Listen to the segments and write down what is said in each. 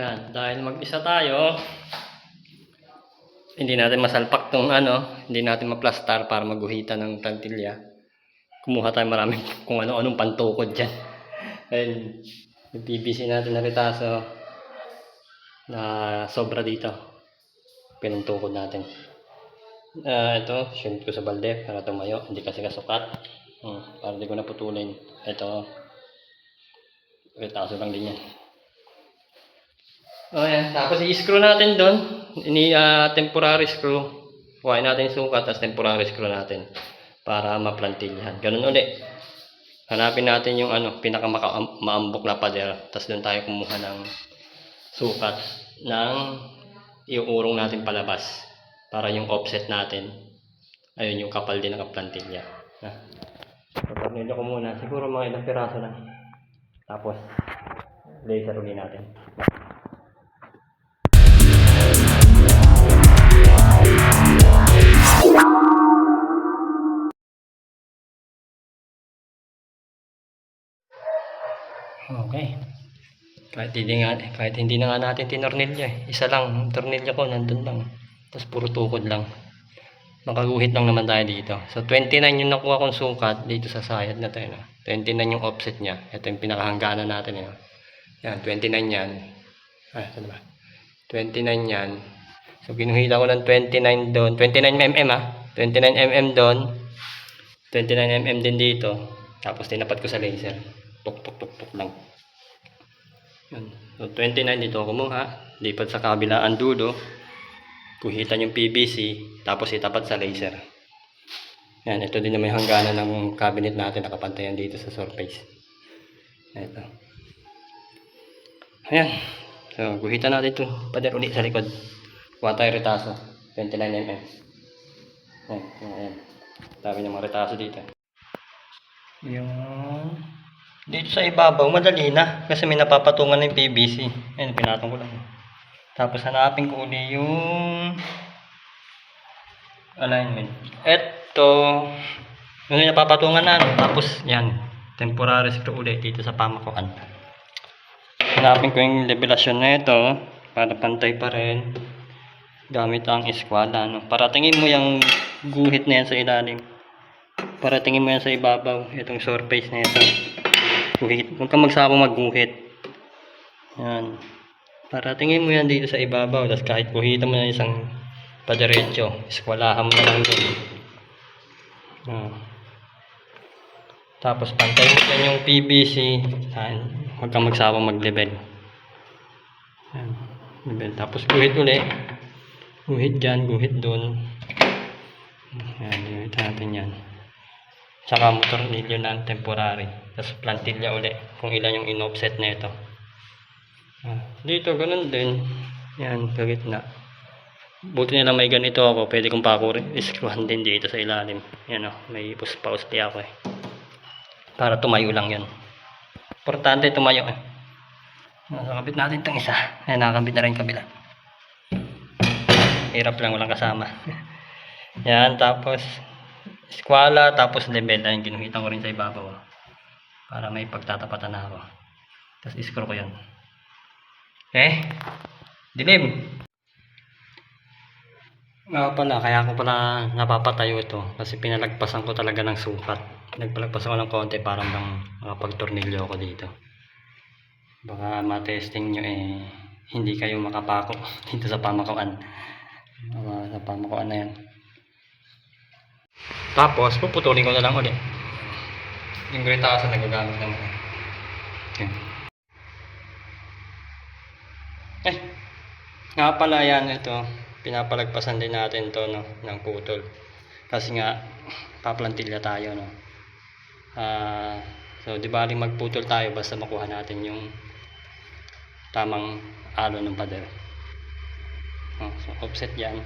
Yan, dahil mag-isa tayo, hindi natin masalpak tong ano, hindi natin maplastar para maguhitan ng tantilya. Kumuha tayo maraming kung ano-anong pantukod dyan. Yung PVC natin na ritaso na sobra dito. Pinantukod natin. Ah, ito, shrimp ko sa balde para tumayo, hindi kasi kasukat. Hmm, para di ko naputulin. Ito, ritaso lang din yan. Oh, yan. Tapos i-screw natin doon. Ini ah, temporary screw. Kuhain natin yung sukat, tapos temporary screw natin para maplantilyan. Ganun ulit. Hanapin natin yung ano, pinaka maambok na pader. Tapos doon tayo kumuha ng sukat ng iuurong natin palabas para yung offset natin ayun yung kapal din ng kaplantilya. Na. Patornilyo ko muna. Siguro mga ilang piraso lang. Tapos laser ulit natin. Kahit hindi nga, kahit hindi na nga natin tinornilyo eh. Isa lang, ang tornilyo ko nandun lang. Tapos puro tukod lang. Nakaguhit lang naman tayo dito. So 29 yung nakuha kong sukat dito sa sayad na tayo. No? 29 yung offset niya. Ito yung pinakahangganan natin. Eh. no? Yan, 29 yan. Ah, saan ba? 29 yan. So kinuhita ko ng 29 doon. 29 mm ah. 29 mm doon. 29 mm din dito. Tapos tinapat ko sa laser. Tuk tuk tuk tuk lang. Yan. So 29 dito ako kumuha. Lipat sa kabilaan dulo. Kuhitan yung PVC. Tapos itapat sa laser. Yan. Ito din na may hangganan ng cabinet natin. Nakapantayan dito sa surface. Ito. Ayan. So, guhitan natin ito. Pader ulit sa likod. Kuha tayo retaso. 29 mm. Ayan. Ayan. Dami ng mga retaso dito. Yung dito sa ibabaw, madali na. Kasi may napapatungan ng PVC. Ayan, pinatong ko lang. Tapos hanapin ko uli yung alignment. Ito, yung napapatungan na. ano. Tapos, yan. Temporary screw ulit dito sa pamakuan. Hanapin ko yung levelasyon na ito para pantay pa rin gamit ang eskwala. No? Para tingin mo yung guhit na yan sa ilalim. Para tingin mo yan sa ibabaw. Itong surface na ito. Guhit. Huwag kang magsabang magguhit. Yan. Para tingin mo yan dito sa ibabaw. Tapos kahit guhitan mo na isang padiretso, eskwalahan mo na lang din. Yan. Tapos pantay mo dyan yung PVC. Yan. Huwag kang magsabang mag-level. Yan. Level. Tapos guhit ulit. Guhit dyan, guhit doon. Yan, guhit natin yan. Tsaka motor nilyo na temporary. Tapos plantilya uli kung ilan yung in-offset na ito. Ah, Dito, ganun din. Yan, kagitna. Buti na may ganito ako. Pwede kong pakurin. Iskruhan din dito sa ilalim. Yan o, may puspa-uspi ako eh. Para tumayo lang yan. Importante tumayo eh. Nakakabit natin itong isa. Ayan, nakakabit na rin kabila. Hirap lang, walang kasama. Yan, tapos eskwala, tapos level. Ayun, ginuhitan ko rin sa ibabaw. oh. Para may pagtatapatan ako. Tapos iskro ko yun. Okay? Dilim! Nga pala, kaya ako pala napapatayo ito. Kasi pinalagpasan ko talaga ng sukat. Nagpalagpasan ko ng konti para bang makapagtornilyo ako dito. Baka matesting nyo eh, hindi kayo makapako dito sa pamakuan. Sa pamakuan na yan. Tapos, puputulin ko na lang ulit. Yung gritasa na gagamit naman. Yan. Eh, nga pala yan ito. Pinapalagpasan din natin to no, ng putol. Kasi nga, paplantilya tayo no. Ah, so di bali magputol tayo basta makuha natin yung tamang alo ng pader. Oh, so offset yan.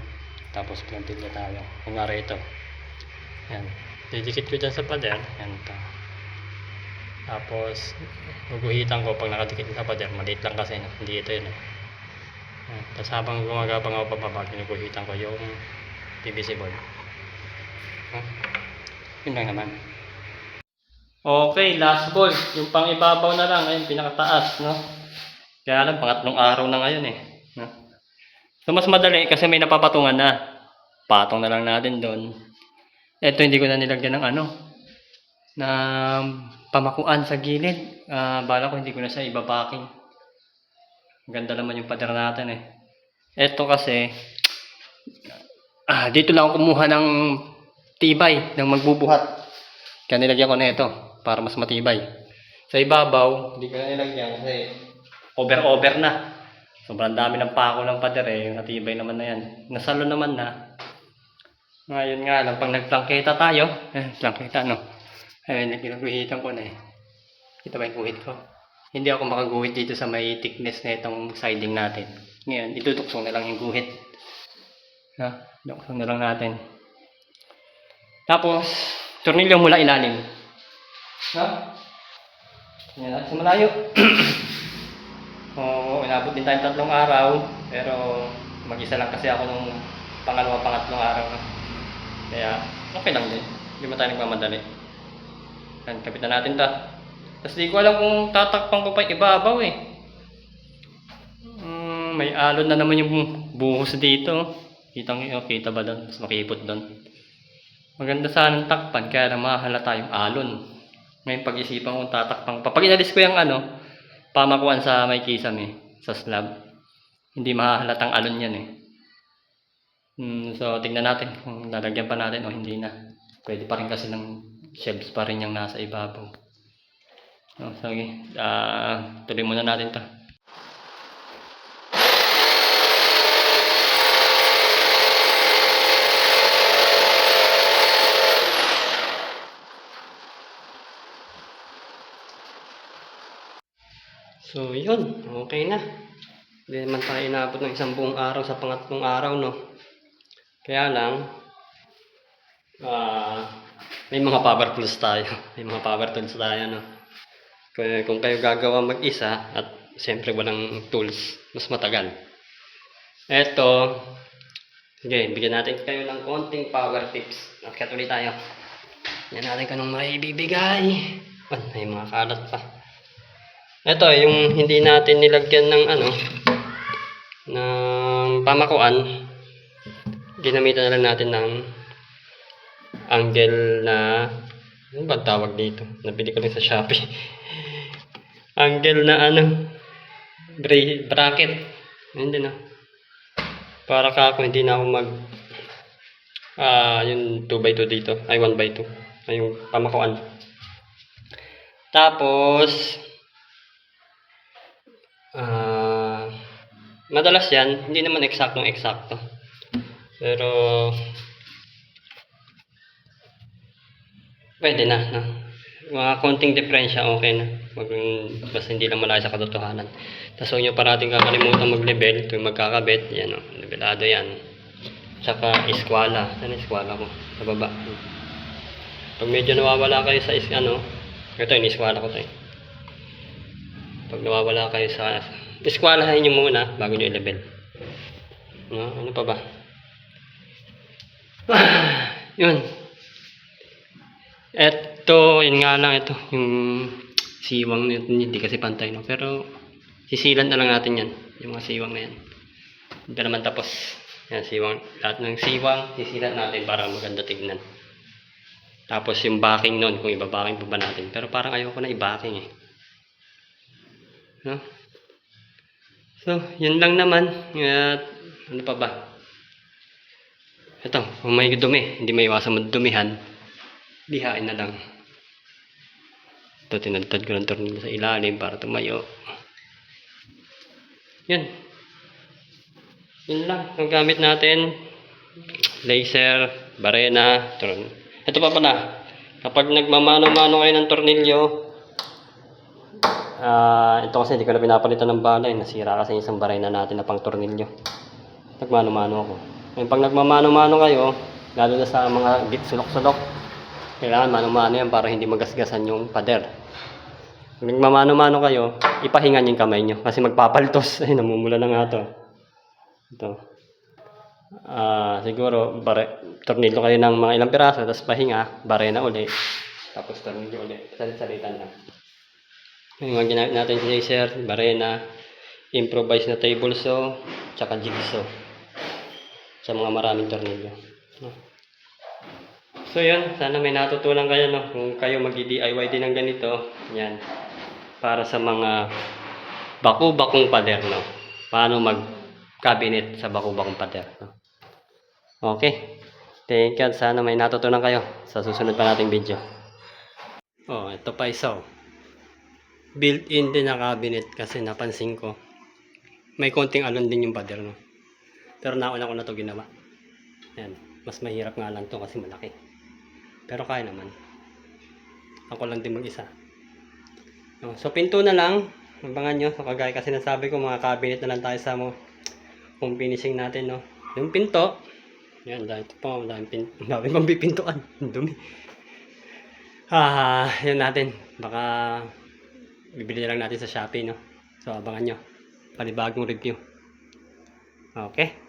Tapos plantilya tayo. Kung nga ito. Yan. Didikit ko dyan sa pader. Yan to. Tapos, guguhitan ko pag nakadikit sa pader. Maliit lang kasi. Hindi ito yun. Eh. Yan. Tapos habang gumagapang ako pababa, ginuguhitan ko yung PVC board. Huh? Yun lang naman. Okay, last ball. Yung pang ibabaw na lang. Ayun, pinakataas, no? Kaya lang, pangatlong araw na ngayon eh. No? So, mas madali kasi may napapatungan na. Patong na lang natin doon. Ito, hindi ko na nilagyan ng ano, na pamakuan sa gilid. Ah, bala ko hindi ko na siya ibabaking. Ganda naman yung pader natin eh. Ito kasi, ah, dito lang ako kumuha ng tibay, ng magbubuhat. Kaya nilagyan ko na ito, para mas matibay. Sa ibabaw, hindi ko na nilagyan kasi over-over na. Sobrang dami ng pako ng pader eh, yung natibay naman na yan. Nasalo naman na. Ngayon nga lang, pag nagplangketa tayo, eh, plangketa no. Ayun, ginaguhitan ko na eh. Kita ba yung guhit ko? Hindi ako makaguhit dito sa may thickness na itong siding natin. Ngayon, itutuksong na lang yung guhit. Ha? Tuksong na lang natin. Tapos, tornilyo mula ilalim. Ha? Yan natin sa malayo. Oo, inabot din tayong tatlong araw. Pero, mag-isa lang kasi ako nung pangalawa, pangatlong araw. Kaya, okay lang din. Hindi mo tayo nagmamadali. Yan, kapitan natin ta. Tapos di ko alam kung tatakpan ko pa ibabaw eh. Mm, may alon na naman yung buhos dito. Kitang oh, ba doon? Mas makipot doon. Maganda sana ng takpan, kaya lang mahalata yung alon. Ngayon pag-isipan kong tatakpan pa. Pag inalis ko yung ano, pamakuan sa may kisame, sa slab. Hindi mahahalatang alon yan eh. Hmm, so, tingnan natin kung lalagyan pa natin o hindi na. Pwede pa rin kasi ng shelves pa rin yung nasa ibabaw. Oh, sige. Ah, tuloy muna natin 'to. So, yun. Okay na. Hindi naman tayo inabot ng isang buong araw sa pangatlong araw, no? Kaya lang, ah, may mga power tools tayo. May mga power tools tayo, no? Kung, kung kayo gagawa mag-isa at siyempre walang tools, mas matagal. Eto, sige, bigyan natin kayo ng konting power tips. Nakkat ulit tayo. Yan natin kanong maibibigay. Ah, may mga kalat pa. Ito, yung hindi natin nilagyan ng ano, ng pamakuan, ginamitan na lang natin ng angle na, ano ba tawag dito? Nabili ko lang sa Shopee. angle na ano, bra- bracket. Hindi na. Para ka ako, hindi na ako mag, ah, yung 2x2 dito, ay 1x2, ay yung pamakuan. Tapos, Ah, madalas yan, hindi naman eksaktong eksakto. Pero, pwede na, no? Mga konting diferensya, okay na. Wag, basta hindi lang malayo sa katotohanan. Tapos huwag nyo parating kakalimutan mag-level. Ito yung magkakabit, yan o, levelado yan. Tsaka iskwala. Saan iskwala ko? Sa baba. Pag medyo nawawala kayo sa is, ano, ito yung iskwala ko to eh. Pag nawawala kayo sa eskwalahin nyo muna bago nyo i-level. No? Ano pa ba? yun. Eto, yun nga lang ito. Yung siwang nito, hindi kasi pantay. No? Pero, sisilan na lang natin yan. Yung mga siwang na yan. Hindi naman tapos. Yan, siwang. Lahat ng siwang, sisilan natin para maganda tignan. Tapos yung backing nun, kung ibabaking pa ba natin. Pero parang ayoko na i-backing eh. No? So, yun lang naman. At, ano pa ba? Ito, kung may dumi, hindi may iwasan magdumihan, lihain na lang. Ito, tinadtad ko ng tornilyo sa ilalim para tumayo. Yun. Yun lang. Ang gamit natin, laser, barena, torn. Ito pa pala, kapag nagmamano-mano kayo ng tornilyo, Ah, ito kasi hindi ko na pinapalitan ng bala. Nasira kasi isang barena natin na pang tornilyo. Nagmano-mano ako. Ngayon, pag nagmamano-mano kayo, lalo na sa mga git sulok-sulok, kailangan mano-mano yan para hindi magasgasan yung pader. Pag nagmamano-mano kayo, ipahingan yung kamay nyo kasi magpapaltos. Ay, namumula na nga to. Ito. Ah, siguro, bare, tornilyo kayo ng mga ilang piraso, tapos pahinga, barena uli. Tapos tornilyo uli. Salit-salitan lang. Yung mga natin sa laser, barena. improvised na table saw, tsaka jigsaw. Sa mga maraming tornilyo. So yun, sana may natutunan kayo no kung kayo mag-DIY din ng ganito. Yan. Para sa mga baku-bakong pader no. Paano mag-cabinet sa baku-bakong pader no. Okay. Thank you. Sana may natutunan kayo sa susunod pa nating video. Oh, ito pa isa. oh. Built-in din na cabinet kasi napansin ko. May konting alon din yung pader no. Pero nauna ko na to ginawa. Yan. Mas mahirap nga lang to kasi malaki. Pero kaya naman. Ako lang din mag-isa. So pinto na lang. Abangan nyo. So kagaya kasi nasabi ko mga cabinet na lang tayo sa mo kung finishing natin no. Yung pinto. Yan, dahil ito pa, daming pin, daming pang pipintuan. Dumi. Ah, yan natin. Baka bibili na lang natin sa Shopee, no? So, abangan nyo. Panibagong review. Okay.